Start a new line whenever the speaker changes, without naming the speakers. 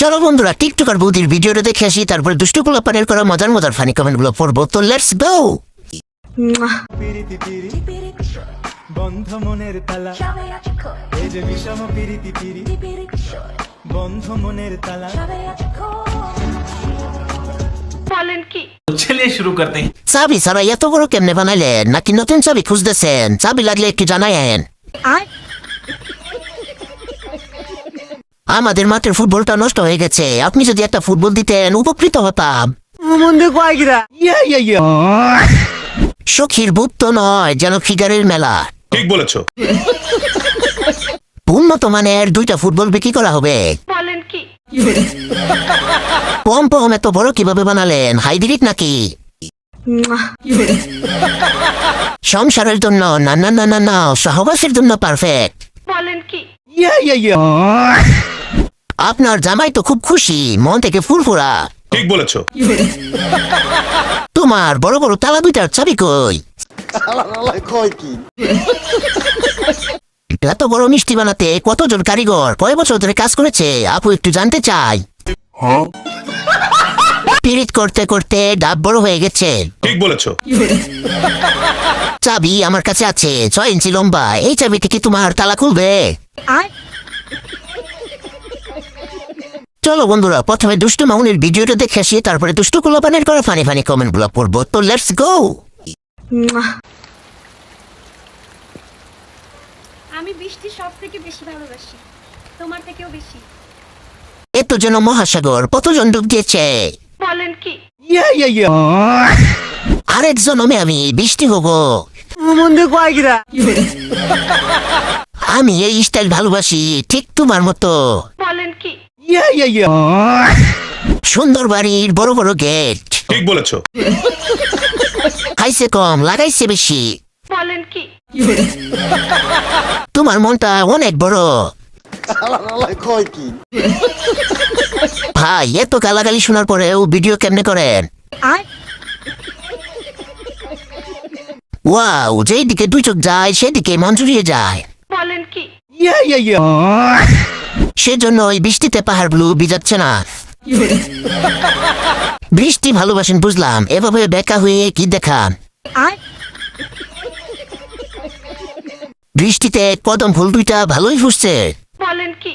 চলো বন্ধুরা টিকটক আর বৌদির ভিডিওটা দেখে আসি তারপরে দুষ্টু পানের করা মজার মজার ফানি কমেন্টগুলো পড়ব। তো লেটস গো
বন্ধ মনের তালা। এই যে বিষম পিরিতি পিরি বন্ধ মনের তালা।
চলিয়ে শুরু করতে
চাবি সারা এত বড় কেমনে বানাইলেন? নাকি নতুন চাবি খুঁজতেছেন? চাবি লাগলে একটু জানায়েন। আমাদের মাঠের ফুটবলটা নষ্ট হয়ে গেছে। আপনি যদি একটা ফুটবল দিতেন উপকৃত হতাম। সখীর বুপ নয় যেন ফিগারের মেলা।
ঠিক বলেছ।
উন্নত মানের দুইটা ফুটবল বিক্রি করা হবে।
বলেন কি?
পম পম এত বড় কীভাবে বানালেন হাইব্রিড নাকি? সংসারের জন্য না না না না না সহবাসের জন্য পারফেক্ট
বলেন কি?
আপনার জামাই তো খুব খুশি মন থেকে ফুরফুরা।
ঠিক বলেছ।
তোমার বড় বড় তালা দুইটার চাবি কই এত বড় মিষ্টি বানাতে কতজন কারিগর কয় বছর ধরে কাজ করেছে? আপু একটু জানতে চাই। পিরিত করতে করতে ডাব বড় হয়ে গেছে।
ঠিক বলেছ।
চাবি আমার কাছে আছে ছয় ইঞ্চি লম্বা। এই চাবিটি কি তোমার তালা খুলবে? চলো বন্ধুরা প্রথমে দুষ্টু মামুনের ভিডিওটা দেখে আসি তারপরে দুষ্টু কুলাপানের করা ফানি ফানি কমেন্টগুলো পড়ব। তো লেটস গো
আমি বৃষ্টি সব থেকে বেশি ভালোবাসি তোমার থেকেও বেশি।
এ তো যেন মহাসাগর কতজন ডুব দিয়েছে?
বলেন কি?
ইয়া ইয়া আরেক জন্মে আমি বৃষ্টি হব। আমি এই স্টাইল ভালোবাসি ঠিক তোমার মতো।
বলেন কি
সুন্দর বাড়ির বড় বড় গেট
ঠিক বলেছ।
খাইছে কম লাগাইছে বেশি।
বলেন কি?
তোমার মনটা অনেক বড়। ভাই এত গালাগালি শোনার পরেও ভিডিও কেমনে করেন? ওয়াও যেই দিকে দুই চোখ যায় সেদিকে মন জুড়িয়ে যায়।
বলেন কি?
সেজন্য ওই বৃষ্টিতে পাহাড় ব্লু ভিজাচ্ছে না। বৃষ্টি ভালোবাসেন বুঝলাম। এভাবে বেকা হয়ে কি দেখা? বৃষ্টিতে কদম ফুল দুইটা ভালোই ফুসছে
বলেন কি?